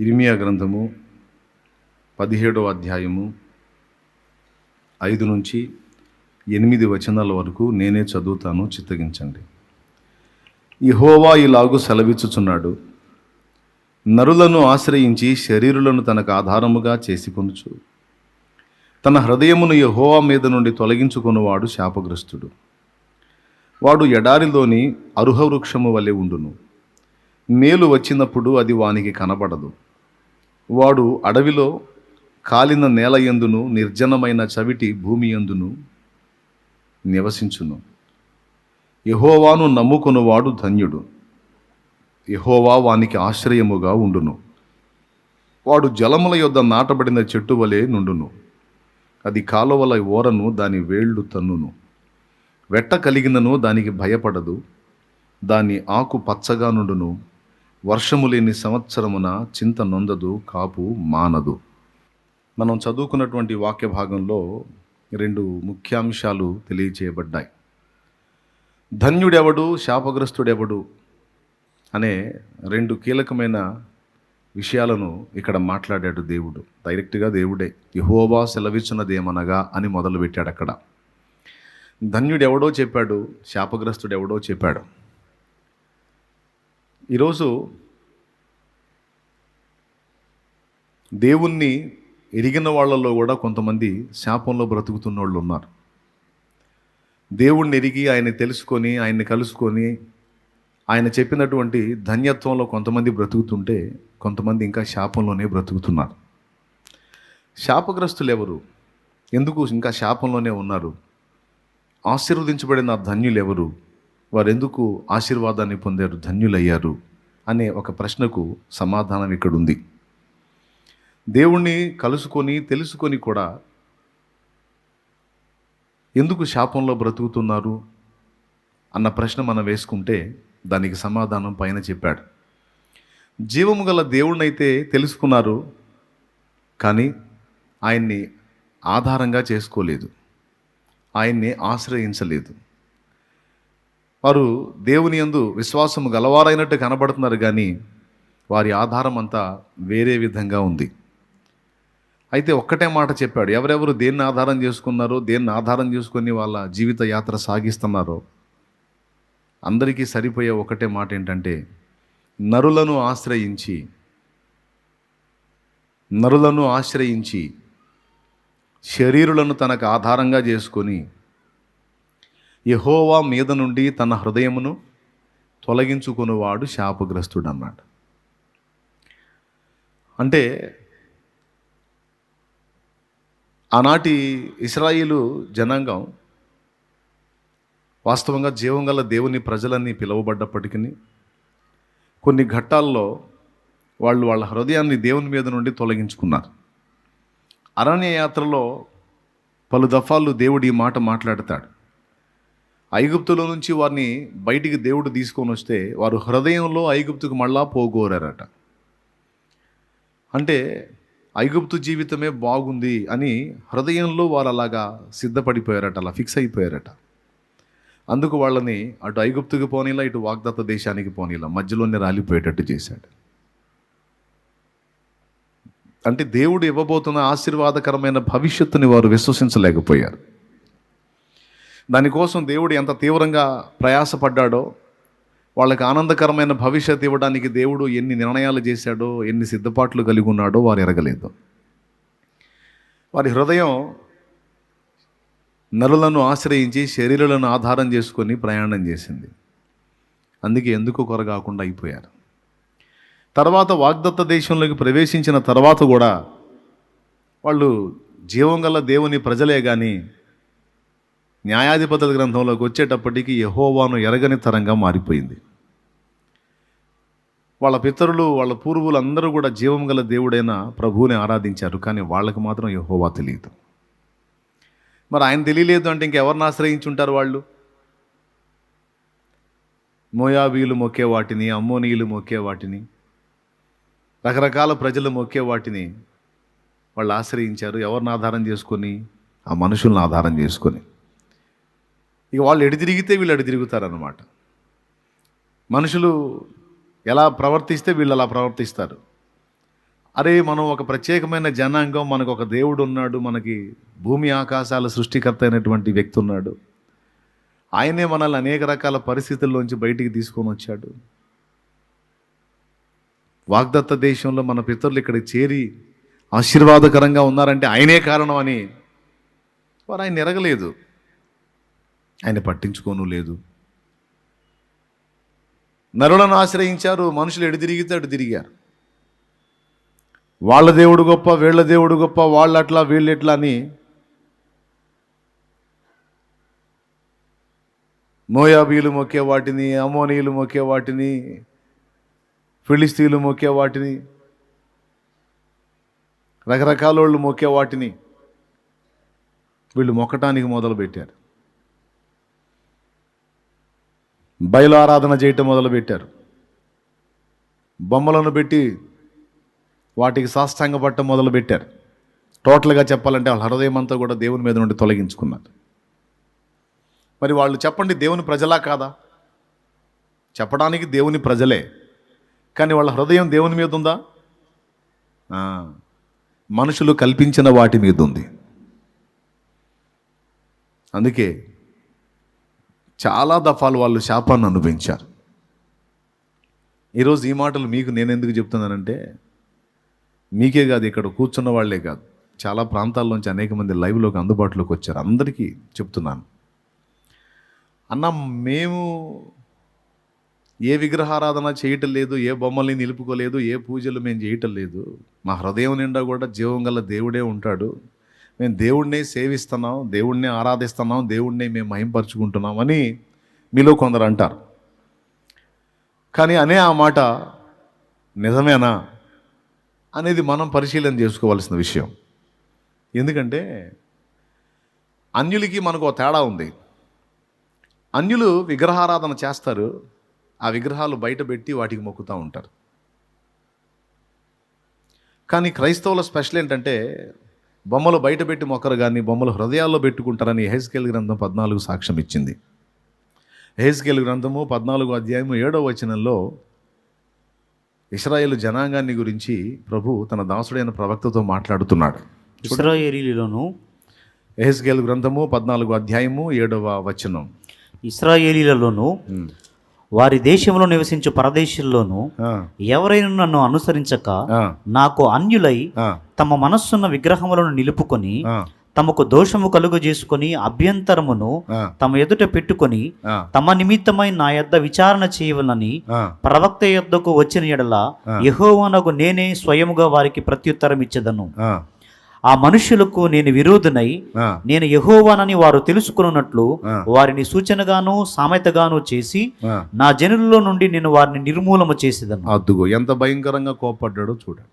ఇరిమియా గ్రంథము పదిహేడవ అధ్యాయము ఐదు నుంచి ఎనిమిది వచనాల వరకు నేనే చదువుతాను చిత్తగించండి. యెహోవా ఇలాగు సెలవిచ్చుచున్నాడు. నరులను ఆశ్రయించి శరీరులను తనకు ఆధారముగా చేసుకొనుచు. తన హృదయమును యహోవా మీద నుండి తొలగించుకున్నవాడు శాపగ్రస్తుడు. వాడు ఎడారిలోని అరుహవృక్షము వలె ఉండును. మేలు వచ్చినప్పుడు అది వానికి కనబడదు. వాడు అడవిలో కాలిన నేల యందును నిర్జనమైన చవిటి భూమి యందును నివసించును. యహోవాను నమ్ముకొనువాడు ధన్యుడు. యహోవా వానికి ఆశ్రయముగా ఉండును. వాడు జలముల యొద్ద నాటబడిన చెట్టు వలె నుండును. అది కాలువల ఓరను దాని వేళ్ళు తన్నును. వెట్ట కలిగినను దానికి భయపడదు. దాని ఆకు పచ్చగా నుండును. వర్షము లేని సంవత్సరమున చింత నొందదు కాపు మానదు. మనం చదువుకున్నటువంటి వాక్య భాగంలో రెండు ముఖ్యాంశాలు తెలియచేయబడ్డాయి. ధన్యుడెవడు శాపగ్రస్తుడెవడు అనే రెండు కీలకమైన విషయాలను ఇక్కడ మాట్లాడాడు దేవుడు. డైరెక్ట్గా దేవుడే యహోవా సెలవిచ్చినదేమనగా అని మొదలుపెట్టాడు అక్కడ ధన్యుడెవడో చెప్పాడు శాపగ్రస్తుడెవడో చెప్పాడు. ఈరోజు దేవుణ్ణి ఎరిగిన వాళ్ళల్లో కూడా కొంతమంది శాపంలో బ్రతుకుతున్న వాళ్ళు ఉన్నారు. దేవుణ్ణి ఎరిగి ఆయన్ని తెలుసుకొని ఆయన్ని కలుసుకొని ఆయన చెప్పినటువంటి ధన్యత్వంలో కొంతమంది బ్రతుకుతుంటే కొంతమంది ఇంకా శాపంలోనే బ్రతుకుతున్నారు. శాపగ్రస్తులు ఎవరు? ఎందుకు ఇంకా శాపంలోనే ఉన్నారు? ఆశీర్వదించబడిన ధన్యులు ఎవరు? వారు ఎందుకు ఆశీర్వాదాన్ని పొందారు ధన్యులయ్యారు అనే ఒక ప్రశ్నకు సమాధానం ఇక్కడ ఉంది దేవుణ్ణి కలుసుకొని తెలుసుకొని కూడా ఎందుకు శాపంలో బ్రతుకుతున్నారు అన్న ప్రశ్న మనం వేసుకుంటే దానికి సమాధానం పైన చెప్పాడు. జీవము గల దేవుణ్ణైతే తెలుసుకున్నారు కానీ ఆయన్ని ఆధారంగా చేసుకోలేదు. ఆయన్ని ఆశ్రయించలేదు. వారు దేవుని యందు విశ్వాసము గలవారైనట్టు కనబడుతున్నారు కానీ వారి ఆధారం అంతా వేరే విధంగా ఉంది. అయితే ఒక్కటే మాట చెప్పాడు. ఎవరెవరు దేన్ని ఆధారం చేసుకున్నారో దేన్ని ఆధారం చేసుకొని వాళ్ళ జీవిత యాత్ర సాగిస్తున్నారో అందరికీ సరిపోయే ఒకటే మాట ఏంటంటే నరులను ఆశ్రయించి నరులను ఆశ్రయించి శరీరులను తనకు ఆధారంగా చేసుకొని యహోవా మీద నుండి తన హృదయమును తొలగించుకునేవాడు శాపగ్రస్తుడు అన్నాడు అంటే ఆనాటి ఇస్రాయిలు జనాంగం వాస్తవంగా జీవం గల దేవుని ప్రజలన్నీ పిలువబడ్డప్పటికీ కొన్ని ఘట్టాల్లో వాళ్ళు వాళ్ళ హృదయాన్ని దేవుని మీద నుండి తొలగించుకున్నారు. అరణ్య యాత్రలో పలు దఫాలు దేవుడు ఈ మాట మాట్లాడతాడు. ఐగుప్తులో నుంచి వారిని బయటికి దేవుడు తీసుకొని వస్తే వారు హృదయంలో ఐగుప్తుకు మళ్ళా పోగోరారట. అంటే ఐగుప్తు జీవితమే బాగుంది అని హృదయంలో వారు అలాగా సిద్ధపడిపోయారట అలా ఫిక్స్ అయిపోయారట. అందుకు వాళ్ళని అటు ఐగుప్తుకి పోనీలా ఇటు వాగ్దత్త దేశానికి పోనీలా మధ్యలోనే రాలిపోయేటట్టు చేశాడు. అంటే దేవుడు ఇవ్వబోతున్న ఆశీర్వాదకరమైన భవిష్యత్తుని వారు విశ్వసించలేకపోయారు. దానికోసం దేవుడు ఎంత తీవ్రంగా ప్రయాసపడ్డాడో వాళ్ళకి ఆనందకరమైన భవిష్యత్తు ఇవ్వడానికి దేవుడు ఎన్ని నిర్ణయాలు చేశాడో ఎన్ని సిద్ధపాట్లు కలిగి ఉన్నాడో వారు ఎరగలేదు. వారి హృదయం నరులను ఆశ్రయించి శరీరాలను ఆధారం చేసుకొని ప్రయాణం చేసింది. అందుకే ఎందుకు కొరగాకుండా అయిపోయారు. తర్వాత వాగ్దత్త దేశంలోకి ప్రవేశించిన తర్వాత కూడా వాళ్ళు జీవం గల దేవుని ప్రజలే కానీ న్యాయాధిపతుల గ్రంథంలోకి వచ్చేటప్పటికి యహోవాను ఎరగని తరంగా మారిపోయింది. వాళ్ళ పితరులు వాళ్ళ పూర్వులు అందరూ కూడా జీవం గల దేవుడైన ప్రభువుని ఆరాధించారు కానీ వాళ్ళకి మాత్రం యహోవా తెలియదు. మరి ఆయన తెలియలేదు అంటే ఇంకెవరిని ఆశ్రయించి ఉంటారు వాళ్ళు? మోయాబీలు మొక్కే వాటిని అమ్మోనీయులు మొక్కే వాటిని రకరకాల ప్రజలు మొక్కే వాటిని వాళ్ళు ఆశ్రయించారు. ఎవరిని ఆధారం చేసుకొని? ఆ మనుషులను ఆధారం చేసుకొని. ఇక వాళ్ళు ఎటు తిరిగితే వీళ్ళు ఎటు తిరుగుతారనమాట మనుషులు ఎలా ప్రవర్తిస్తే వీళ్ళు అలా ప్రవర్తిస్తారు. అరే మనం ఒక ప్రత్యేకమైన జనాంగం మనకు ఒక దేవుడు ఉన్నాడు మనకి భూమి ఆకాశాల సృష్టికర్త అయినటువంటి వ్యక్తి ఉన్నాడు. ఆయనే మనల్ని అనేక రకాల పరిస్థితుల్లోంచి బయటికి తీసుకొని వచ్చాడు. వాగ్దత్త దేశంలో మన పితరులు ఇక్కడ చేరి ఆశీర్వాదకరంగా ఉన్నారంటే ఆయనే కారణం అని వారు ఆయన ఎరగలేదు. ఆయన పట్టించుకోను లేదు. నరులను ఆశ్రయించారు మనుషులు ఎడు తిరిగితే అటు తిరిగారు. వాళ్ళ దేవుడు గొప్ప వీళ్ళ దేవుడు గొప్ప వాళ్ళు అట్లా వీళ్ళు ఎట్లా అని మోయాబీలు మొక్కే వాటిని అమోనీయులు మొక్కే వాటిని ఫిలిస్తీన్లు మొక్కే వాటిని రకరకాల వాళ్ళు మొక్కే వాటిని వీళ్ళు మొక్కటానికి మొదలుపెట్టారు. బయలు ఆరాధన చేయటం మొదలుపెట్టారు. బొమ్మలను పెట్టి వాటికి సాష్టాంగపట్టం మొదలుపెట్టారు. టోటల్గా చెప్పాలంటే వాళ్ళ హృదయం అంతా కూడా దేవుని మీద నుండి తొలగించుకున్నారు. మరి వాళ్ళు చెప్పండి దేవుని ప్రజలా కాదా? చెప్పడానికి దేవుని ప్రజలే. కానీ వాళ్ళ హృదయం దేవుని మీద ఉందా? మనుషులు కల్పించిన వాటి మీద ఉంది. అందుకే చాలా దఫాలు వాళ్ళు శాపాన్ని అనుభవించారు. ఈరోజు ఈ మాటలు మీకు నేను ఎందుకు చెప్తున్నానంటే మీకే కాదు ఇక్కడ కూర్చున్న వాళ్ళే కాదు. చాలా ప్రాంతాల్లోంచి అనేక మంది లైవ్లోకి అందుబాటులోకి వచ్చారు. అందరికీ చెప్తున్నాను. అన్న మేము ఏ విగ్రహారాధన చేయటం లేదు ఏ బొమ్మల్ని నిలుపుకోలేదు ఏ పూజలు మేము చేయటం లేదు. మా హృదయం నిండా కూడా జీవం గల దేవుడే ఉంటాడు. మేము దేవుడినే సేవిస్తున్నాం దేవుడినే ఆరాధిస్తున్నాం దేవుడినే మేము మహింపరుచుకుంటున్నాం అని మీలో కొందరు అంటారు. కానీ అనే ఆ మాట నిజమేనా అనేది మనం పరిశీలన చేసుకోవాల్సిన విషయం. ఎందుకంటే అన్యులకి మనకు ఒక తేడా ఉంది. అన్యులు విగ్రహారాధన చేస్తారు ఆ విగ్రహాలు బయట పెట్టి వాటికి మొక్కుతూ ఉంటారు. కానీ క్రైస్తవుల స్పెషల్ ఏంటంటే బొమ్మలు బయట పెట్టి మొక్కరు కానీ బొమ్మలు హృదయాల్లో పెట్టుకుంటారని హెజ్కేల్ గ్రంథం పద్నాలుగు సాక్ష్యం ఇచ్చింది. హెజ్కేల్ గ్రంథము పద్నాలుగు అధ్యాయము ఏడవ వచనంలో ఇస్రాయేల్ జనాంగాన్ని గురించి ప్రభు తన దాసుడైన ప్రవక్తతో మాట్లాడుతున్నాడు. ఇస్రాయేలీలను ఎహెస్కేల్ గ్రంథము పద్నాలుగు అధ్యాయము ఏడవ వచనం. ఇస్రాయేలీలలోను వారి దేశంలో నివసించు పరదేశుల్లోను ఎవరైనా నన్ను అనుసరించక నాకు అన్యులై తమ మనస్సున్న విగ్రహములను నిలుపుకొని తమకు దోషము కలుగు చేసుకొని అభ్యంతరమును తమ ఎదుట పెట్టుకొని తమ నిమిత్తమై నా యొద్ద విచారణ చేయవలని. ప్రవక్త యొద్దకు వచ్చిన ఎడల యెహోవానగు నేనే స్వయముగా వారికి ప్రత్యుత్తరం ఇచ్చేదను ఆ, మనుష్యులకు నేను విరోధునై నేను యెహోవానని వారు తెలుసుకున్నట్లు. వారిని సూచనగాను సామెతగాను చేసి. నా జనులలో నుండి నేను వారిని నిర్మూలము చేసేదను. అద్దుగో ఎంత భయంకరంగా కోపడ్డాడో చూడండి.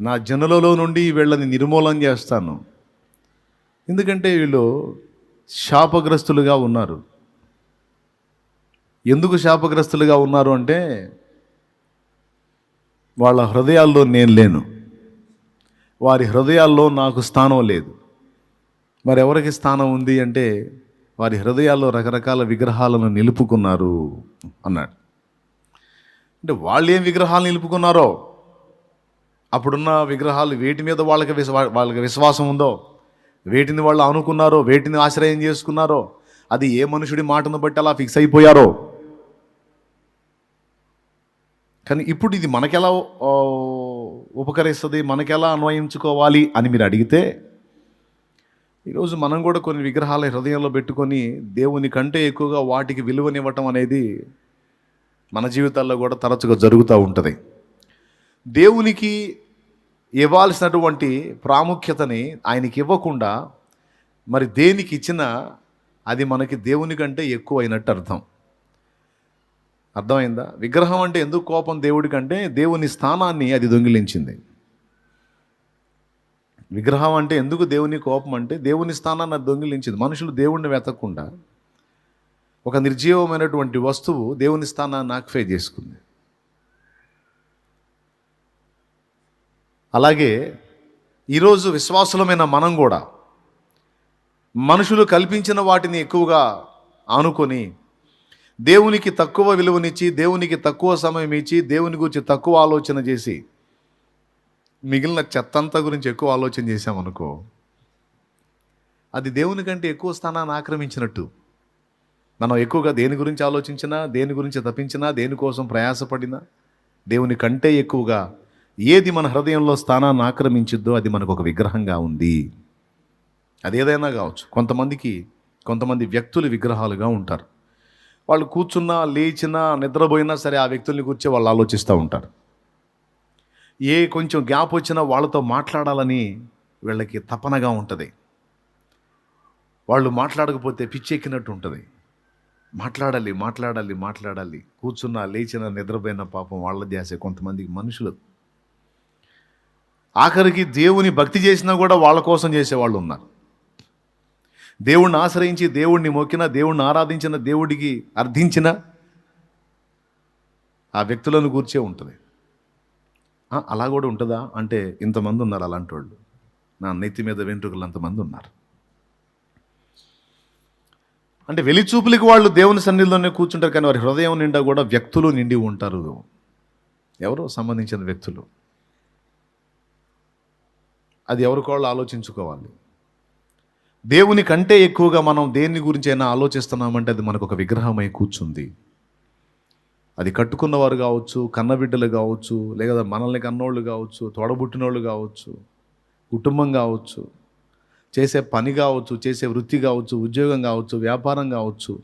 నా జనులలో నుండి వీళ్ళని నిర్మూలన చేస్తాను. ఎందుకంటే వీళ్ళు శాపగ్రస్తులుగా ఉన్నారు. ఎందుకు శాపగ్రస్తులుగా ఉన్నారు అంటే వాళ్ళ హృదయాల్లో నేను లేను. వారి హృదయాల్లో నాకు స్థానం లేదు. మరి ఎవరికి స్థానం ఉంది అంటే వారి హృదయాల్లో రకరకాల విగ్రహాలను నిలుపుకున్నారు అన్నాడు. అంటే వాళ్ళు ఏం విగ్రహాలు నిలుపుకున్నారో? అప్పుడున్న విగ్రహాలు వేటి మీద వాళ్ళకి విశ్వా వాళ్ళకి విశ్వాసం ఉందో? వేటిని వాళ్ళు అనుకున్నారో? వేటిని ఆశ్రయం చేసుకున్నారో? అది ఏ మనుషుడి మాటను బట్టి అలా ఫిక్స్ అయిపోయారో? కానీ ఇప్పుడు ఇది మనకెలా ఉపకరిస్తుంది మనకెలా అన్వయించుకోవాలి అని మీరు అడిగితే ఈరోజు మనం కూడా కొన్ని విగ్రహాల హృదయంలో పెట్టుకొని దేవుని కంటే ఎక్కువగా వాటికి విలువనివ్వటం అనేది మన జీవితాల్లో కూడా తరచుగా జరుగుతూ ఉంటుంది. దేవునికి ఇవ్వాల్సినటువంటి ప్రాముఖ్యతని ఆయనకి ఇవ్వకుండా మరి దేనికి ఇచ్చినా అది మనకి దేవుని కంటే ఎక్కువ అయినట్టు అర్థం. అర్థమైందా? విగ్రహం అంటే ఎందుకు కోపం దేవుడి కంటే దేవుని స్థానాన్ని అది దొంగిలించింది. విగ్రహం అంటే ఎందుకు దేవుని కోపం అంటే దేవుని స్థానాన్ని అది దొంగిలించింది. మనుషులు దేవుణ్ణి వెతకకుండా ఒక నిర్జీవమైనటువంటి వస్తువు దేవుని స్థానాన్ని ఆక్ఫై చేసుకుంది. అలాగే ఈరోజు విశ్వాసులమైన మనం కూడా మనుషులు కల్పించిన వాటిని ఎక్కువగా ఆనుకొని దేవునికి తక్కువ విలువనిచ్చి దేవునికి తక్కువ సమయం ఇచ్చి దేవుని గురించి తక్కువ ఆలోచన చేసి మిగిలిన చెత్తంతా గురించి ఎక్కువ ఆలోచన చేశామనుకో అది దేవుని కంటే ఎక్కువ స్థానాన్ని ఆక్రమించినట్టు. మనం ఎక్కువగా దేని గురించి ఆలోచించినా దేని గురించి తప్పించినా దేనికోసం ప్రయాసపడినా దేవుని కంటే ఎక్కువగా ఏది మన హృదయంలో స్థానాన్ని ఆక్రమించిద్దో అది మనకు ఒక విగ్రహంగా ఉంది. అది ఏదైనా కావచ్చు. కొంతమందికి కొంతమంది వ్యక్తులు విగ్రహాలుగా ఉంటారు. వాళ్ళు కూర్చున్నా లేచినా నిద్రపోయినా సరే ఆ వ్యక్తుల్ని కూర్చో వాళ్ళు ఆలోచిస్తూ ఉంటారు. ఏ కొంచెం గ్యాప్ వచ్చినా వాళ్ళతో మాట్లాడాలని వీళ్ళకి తపనగా ఉంటుంది. వాళ్ళు మాట్లాడకపోతే పిచ్చెక్కినట్టు ఉంటుంది. మాట్లాడాలి మాట్లాడాలి మాట్లాడాలి. కూర్చున్నా లేచిన నిద్రపోయిన పాపం వాళ్ళ చేసే కొంతమందికి మనుషులు. ఆఖరికి దేవుని భక్తి చేసినా కూడా వాళ్ళ కోసం చేసేవాళ్ళు ఉన్నారు. దేవుణ్ణి ఆశ్రయించి దేవుణ్ణి మొక్కిన దేవుణ్ణి ఆరాధించిన దేవుడికి అర్థించిన ఆ వ్యక్తులను కూర్చే ఉంటుంది. ఆ, అలా కూడా ఉంటుందా? అంటే ఇంతమంది ఉన్నారు అలాంటి వాళ్ళు నా నెత్తి మీద వెంట్రుకలు అంతమంది ఉన్నారు. అంటే వెలిచూపులకి వాళ్ళు దేవుని సన్నిధిలోనే కూర్చుంటారు కానీ వారి హృదయం నిండా కూడా వ్యక్తులు నిండి ఉంటారు. ఎవరో సంబంధించిన వ్యక్తులు. అది ఎవరికోళ్ళు వాళ్ళు ఆలోచించుకోవాలి. దేవుని కంటే ఎక్కువగా మనం దేని గురించి అయినా ఆలోచిస్తున్నామంటే అది మనకు ఒక విగ్రహమై కూర్చుంది. అది కట్టుకున్నవారు కావచ్చు కన్నబిడ్డలు కావచ్చు లేదా మనల్ని కన్నోళ్ళు కావచ్చు తోడబుట్టినోళ్ళు కావచ్చు కుటుంబం కావచ్చు చేసే పని కావచ్చు చేసే వృత్తి కావచ్చు ఉద్యోగం కావచ్చు వ్యాపారం కావచ్చు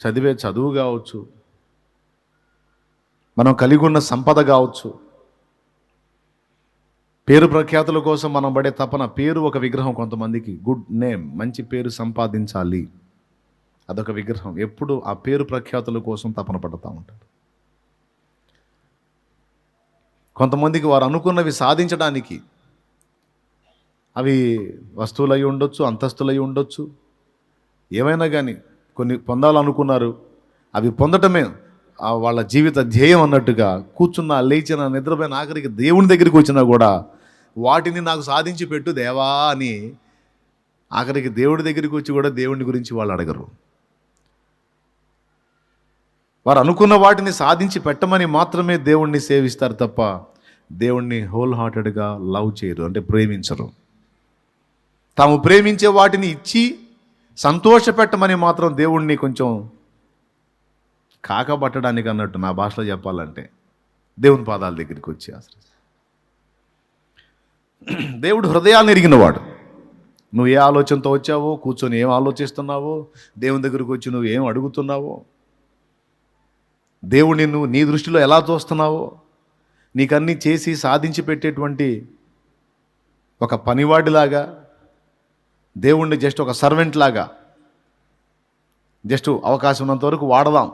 చదివే చదువు కావచ్చు మనం కలిగి ఉన్న సంపద కావచ్చు పేరు ప్రఖ్యాతుల కోసం మనం పడే తపన పేరు ఒక విగ్రహం కొంతమందికి. గుడ్ నేమ్ మంచి పేరు సంపాదించాలి. అదొక విగ్రహం. ఎప్పుడు ఆ పేరు ప్రఖ్యాతుల కోసం తపన పడుతూ ఉంటారు. కొంతమందికి వారు అనుకున్నవి సాధించడానికి అవి వస్తువులు ఉండొచ్చు అంతస్తులై ఉండొచ్చు. ఏమైనా కానీ కొన్ని పొందాలనుకున్నారు అవి పొందటమే వాళ్ళ జీవిత ధ్యేయం అన్నట్టుగా కూర్చున్న లేచిన నిద్రపోయిన ఆఖరికి దేవుని దగ్గరికి వచ్చినా కూడా వాటిని నాకు సాధించి పెట్టు దేవా అని ఆఖరికి దేవుడి దగ్గరికి వచ్చి కూడా దేవుని గురించి వాళ్ళు అడగరు. వారు అనుకున్న వాటిని సాధించి పెట్టమని మాత్రమే దేవుణ్ణి సేవిస్తారు తప్ప దేవుణ్ణి హోల్ హార్టెడ్గా లవ్ చేయరు అంటే ప్రేమించరు. తాము ప్రేమించే వాటిని ఇచ్చి సంతోష పెట్టమని మాత్రం దేవుణ్ణి కొంచెం కాకబట్టడానికి అన్నట్టు నా భాషలో చెప్పాలంటే దేవుని పాదాల దగ్గరికి వచ్చి ఆశ్రయిస్తారు. దేవుడు హృదయాన్ని ఎరిగినవాడు. నువ్వు ఏ ఆలోచనతో వచ్చావో కూర్చొని ఏం ఆలోచిస్తున్నావో దేవుని దగ్గరికి వచ్చి నువ్వు ఏం అడుగుతున్నావో దేవుడు నువ్వు నీ దృష్టిలో ఎలా చూస్తున్నావో నీకన్నీ చేసి సాధించి పెట్టేటువంటి ఒక పనివాడిలాగా దేవుణ్ణి జస్ట్ ఒక సర్వెంట్ లాగా జస్ట్ అవకాశం ఉన్నంతవరకు వాడదాం.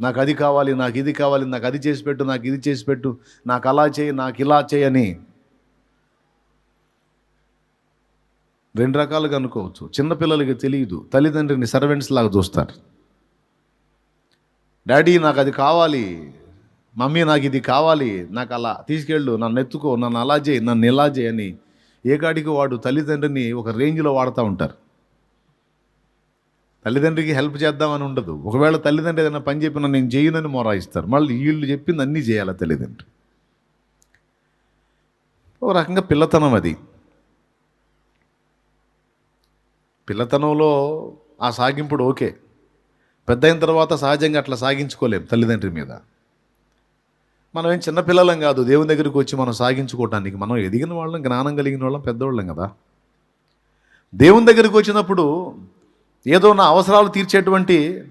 నాకు అది కావాలి నాకు ఇది కావాలి నాకు అది చేసి పెట్టు నాకు ఇది చేసి పెట్టు నాకు అలా చేయి నాకు ఇలా చేయని రెండు రకాలుగా అనుకోవచ్చు. చిన్నపిల్లలకి తెలియదు తల్లిదండ్రిని సర్వెంట్స్ లాగా చూస్తారు. డాడీ నాకు అది కావాలి. మమ్మీ నాకు ఇది కావాలి. నాకు అలా తీసుకెళ్ళు నన్ను ఎత్తుకో నన్ను అలా చేయి నన్ను ఇలా చేయి అని ఏ వాడు తల్లిదండ్రిని ఒక రేంజ్లో వాడుతూ ఉంటారు. తల్లిదండ్రికి హెల్ప్ చేద్దామని ఉండదు. ఒకవేళ తల్లిదండ్రి ఏదైనా పని చెప్పినా నేను చేయనని మొరాయిస్తారు. మళ్ళీ వీళ్ళు చెప్పింది అన్నీ చేయాలి తల్లిదండ్రి. ఒక రకంగా పిల్లతనం అది. పిల్లతనంలో ఆ సాగింపుడు ఓకే. పెద్ద అయిన తర్వాత సహజంగా అట్లా సాగించుకోలేం తల్లిదండ్రి మీద. మనం ఏం చిన్నపిల్లలం కాదు. దేవుని దగ్గరికి వచ్చి మనం సాగించుకోవటానికి మనం ఎదిగిన వాళ్ళం జ్ఞానం కలిగిన వాళ్ళం పెద్దవాళ్ళం కదా. దేవుని దగ్గరికి వచ్చినప్పుడు ఏదో నా అవసరాలు తీర్చేటువంటి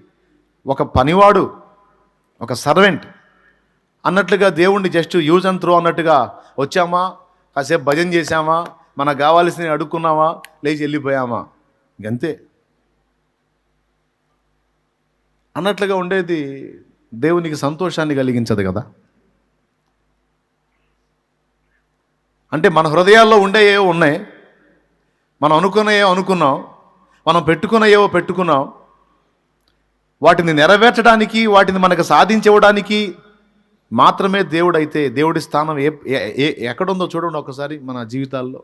ఒక పనివాడు ఒక సర్వెంట్ అన్నట్లుగా దేవుణ్ణి జస్ట్ యూజ్ అండ్ త్రో అన్నట్టుగా వచ్చామా? కాసేపు భజన చేశామా? మనకు కావాల్సినవి అడుక్కున్నామా? లేచి వెళ్ళిపోయామా? ఇంకంతే. అన్నట్లుగా ఉండేది దేవునికి సంతోషాన్ని కలిగించదు కదా. అంటే మన హృదయాల్లో ఉండేవో ఉన్నాయి. మనం అనుకున్నాయో అనుకున్నాం. మనం పెట్టుకున్నాయో పెట్టుకున్నాం. వాటిని నెరవేర్చడానికి వాటిని మనకు సాధించివ్వడానికి మాత్రమే దేవుడైతే దేవుడి స్థానం ఏ ఏ- ఏ ఎక్కడుందో చూడండి ఒకసారి మన జీవితాల్లో.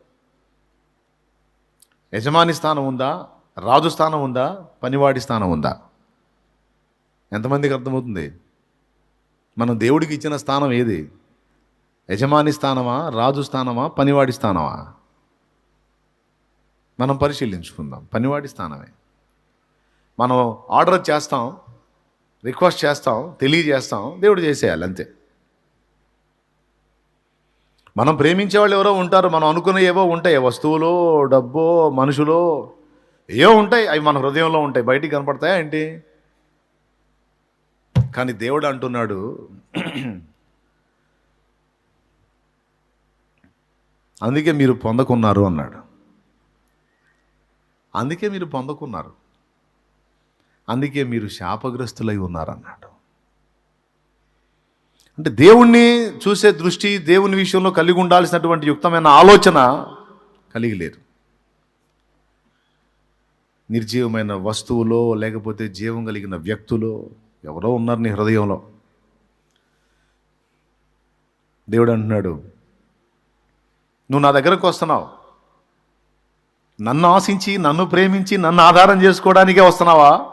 యజమాని స్థానం ఉందా? రాజు స్థానం ఉందా? పనివాడి స్థానం ఉందా? ఎంతమందికి అర్థమవుతుంది? మనం దేవుడికి ఇచ్చిన స్థానం ఏది? యజమాని స్థానమా? రాజు స్థానమా? పనివాడి స్థానమా? మనం పరిశీలించుకుందాం. పనివాడి స్థానమే. మనం ఆర్డర్ చేస్తాం రిక్వెస్ట్ చేస్తాం తెలియజేస్తాం దేవుడు చేసేయాలి అంతే. మనం ప్రేమించే వాళ్ళు ఎవరో ఉంటారు మనం అనుకునే ఏవో ఉంటాయి. వస్తువులు డబ్బు మనుషులు ఏవో ఉంటాయి. అవి మన హృదయంలో ఉంటాయి. బయటికి కనపడతాయా ఏంటి? కానీ దేవుడు అంటున్నాడు అందుకే మీరు పొందకున్నారు అన్నాడు. అందుకే మీరు పొందకున్నారు. అందుకే మీరు శాపగ్రస్తులై ఉన్నారు అన్నాడు అంటే దేవుణ్ణి చూసే దృష్టి దేవుని విషయంలో కలిగి ఉండాల్సినటువంటి యుక్తమైన ఆలోచన కలిగి లేరు నిర్జీవమైన వస్తువులో లేకపోతే జీవం కలిగిన వ్యక్తులు ఎవరో ఉన్నారు నీ హృదయంలో. దేవుడు అంటున్నాడు నువ్వు నా దగ్గరకు వస్తున్నావు. నన్ను ఆశించి నన్ను ప్రేమించి నన్ను ఆధారం చేసుకోవడానికే వస్తున్నావా?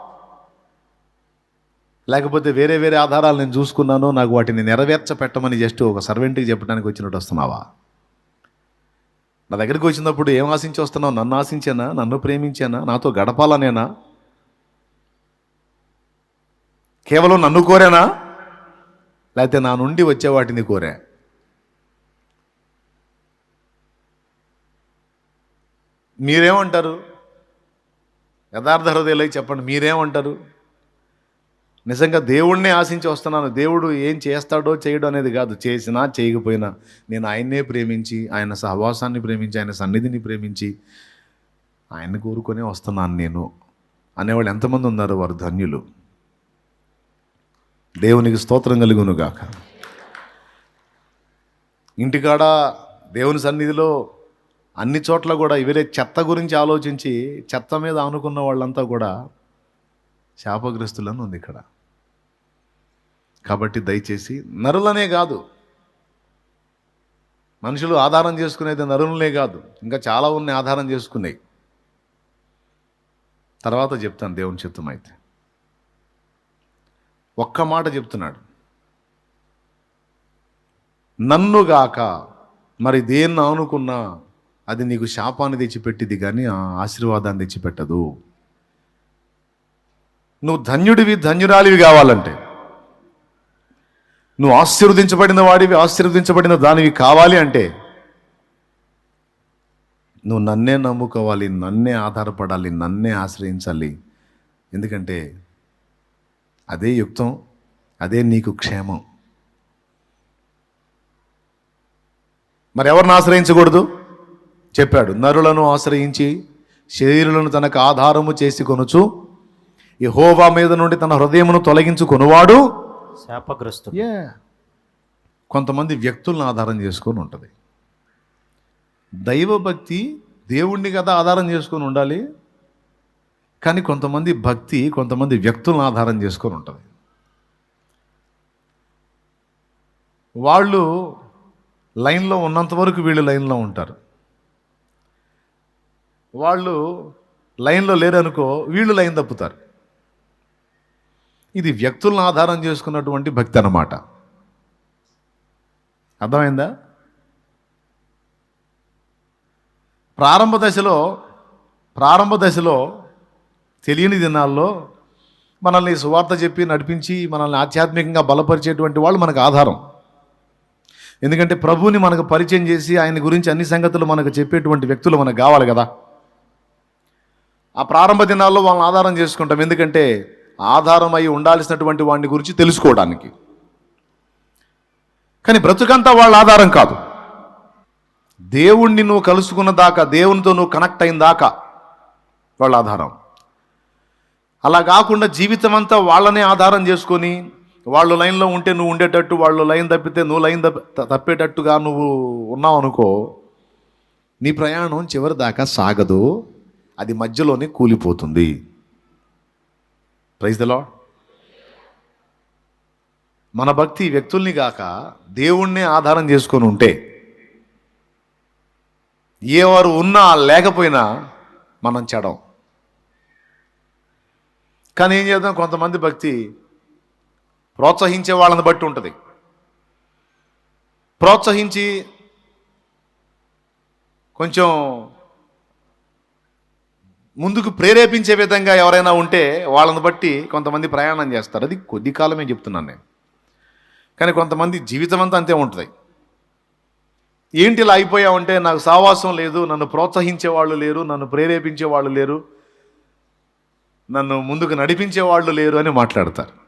లేకపోతే వేరే వేరే ఆధారాలు నేను చూసుకున్నాను నాకు వాటిని నెరవేర్చ పెట్టమని జస్ట్ ఒక సర్వెంట్కి చెప్పడానికి వచ్చినట్టు వస్తున్నావా? నా దగ్గరికి వచ్చినప్పుడు ఏం ఆశించి వస్తున్నావు? నన్ను ఆశించానా? నన్ను ప్రేమించానా? నాతో గడపాలనేనా? కేవలం నన్ను కోరానా? లేకపోతే నా నుండి వచ్చే వాటిని కోరా? మీరేమంటారు? యథార్థ హృదయాలై చెప్పండి మీరేమంటారు? నిజంగా దేవుణ్ణే ఆశించి వస్తున్నాను. దేవుడు ఏం చేస్తాడో చేయడం అనేది కాదు. చేసినా చేయకపోయినా నేను ఆయన్నే ప్రేమించి ఆయన సహవాసాన్ని ప్రేమించి ఆయన సన్నిధిని ప్రేమించి ఆయన్ని కోరుకొని వస్తున్నాను నేను అనేవాళ్ళు ఎంతమంది ఉన్నారు? వారు ధన్యులు. దేవునికి స్తోత్రం కలుగునుగాక ఇంటికాడ దేవుని సన్నిధిలో అన్ని చోట్ల కూడా ఇవరే చెత్త గురించి ఆలోచించి చెత్త మీద అనుకున్న వాళ్ళంతా కూడా శాపగ్రస్తులను ఉంది ఇక్కడ. కాబట్టి దయచేసి నరులనే కాదు. మనుషులు ఆధారం చేసుకునేది నరులనే కాదు. ఇంకా చాలా ఉన్నాయి ఆధారం చేసుకునేవి తర్వాత చెప్తాను దేవుని చిత్తం అయితే. ఒక్క మాట చెప్తున్నాడు. నన్నుగాక మరి దేన్ని అనుకున్నా అది నీకు శాపాన్ని తెచ్చిపెట్టిది కానీ ఆ ఆశీర్వాదాన్ని తెచ్చిపెట్టదు. నువ్వు ధన్యుడివి ధన్యురాలివి కావాలంటే. నువ్వు ఆశీర్వదించబడిన వాడివి ఆశీర్వదించబడిన దానివి కావాలి అంటే నువ్వు నన్నే నమ్ముకోవాలి నన్నే ఆధారపడాలి నన్నే ఆశ్రయించాలి. ఎందుకంటే అదే యుక్తం అదే నీకు క్షేమం. మరి ఎవరిని ఆశ్రయించకూడదు? చెప్పాడు నరులను ఆశ్రయించి శరీరులను తనకు ఆధారము చేసి కొనుచు యెహోవా మీద నుండి తన హృదయమును తొలగించుకొనువాడు శాపగ్రస్తుడు. ఏ కొంతమంది వ్యక్తులను ఆధారం చేసుకొని ఉంటుంది. దైవభక్తి దేవుణ్ణి కదా ఆధారం చేసుకొని ఉండాలి. కానీ కొంతమంది భక్తి కొంతమంది వ్యక్తులను ఆధారం చేసుకొని ఉంటుంది. వాళ్ళు లైన్లో ఉన్నంత వరకు వీళ్ళు లైన్లో ఉంటారు. వాళ్ళు లైన్లో లేరనుకో వీళ్ళు లైన్ తప్పుతారు. ఇది వ్యక్తులను ఆధారం చేసుకున్నటువంటి భక్తి అన్నమాట. అర్థమైందా? ప్రారంభ దశలో ప్రారంభ దశలో తెలియని దినాల్లో మనల్ని సువార్త చెప్పి నడిపించి మనల్ని ఆధ్యాత్మికంగా బలపరిచేటువంటి వాళ్ళు మనకు ఆధారం. ఎందుకంటే ప్రభువుని మనకు పరిచయం చేసి ఆయన గురించి అన్ని సంగతులు మనకు చెప్పేటువంటి వ్యక్తులు మనకు కావాలి కదా. ఆ ప్రారంభ దినాల్లో వాళ్ళని ఆధారం చేసుకుంటాం. ఎందుకంటే ఆధారం ఉండాల్సినటువంటి వాడిని గురించి తెలుసుకోవడానికి. కానీ బ్రతుకంతా వాళ్ళ ఆధారం కాదు. దేవుణ్ణి నువ్వు కలుసుకున్న దాకా దేవునితో నువ్వు కనెక్ట్ అయిన దాకా వాళ్ళ ఆధారం. అలా కాకుండా జీవితం అంతా వాళ్ళనే ఆధారం చేసుకొని వాళ్ళు లైన్లో ఉంటే నువ్వు ఉండేటట్టు వాళ్ళు లైన్ తప్పితే నువ్వు లైన్ తప్ప తప్పేటట్టుగా నువ్వు ఉన్నావు అనుకో నీ ప్రయాణం చివరి దాకా సాగదు అది మధ్యలోనే కూలిపోతుంది. ప్రైజ్ దలో మన భక్తి వ్యక్తుల్ని కాక దేవుణ్ణే ఆధారం చేసుకొని ఉంటే ఏ వారు ఉన్నా లేకపోయినా మనం చెడం. కానీ ఏం చేద్దాం? కొంతమంది భక్తి ప్రోత్సహించే వాళ్ళని బట్టి ఉంటుంది. ప్రోత్సహించి కొంచెం ముందుకు ప్రేరేపించే విధంగా ఎవరైనా ఉంటే వాళ్ళని బట్టి కొంతమంది ప్రయాణం చేస్తారు. అది కొద్ది కాలమే చెప్తున్నాను నేను. కానీ కొంతమంది జీవితం అంతా అంతే ఉంటుంది. ఏంటి ఇలా అయిపోయావంటే నాకు సావాసం లేదు నన్ను ప్రోత్సహించే వాళ్ళు లేరు నన్ను ప్రేరేపించే వాళ్ళు లేరు నన్ను ముందుకు నడిపించే వాళ్ళు లేరు అని మాట్లాడతారు.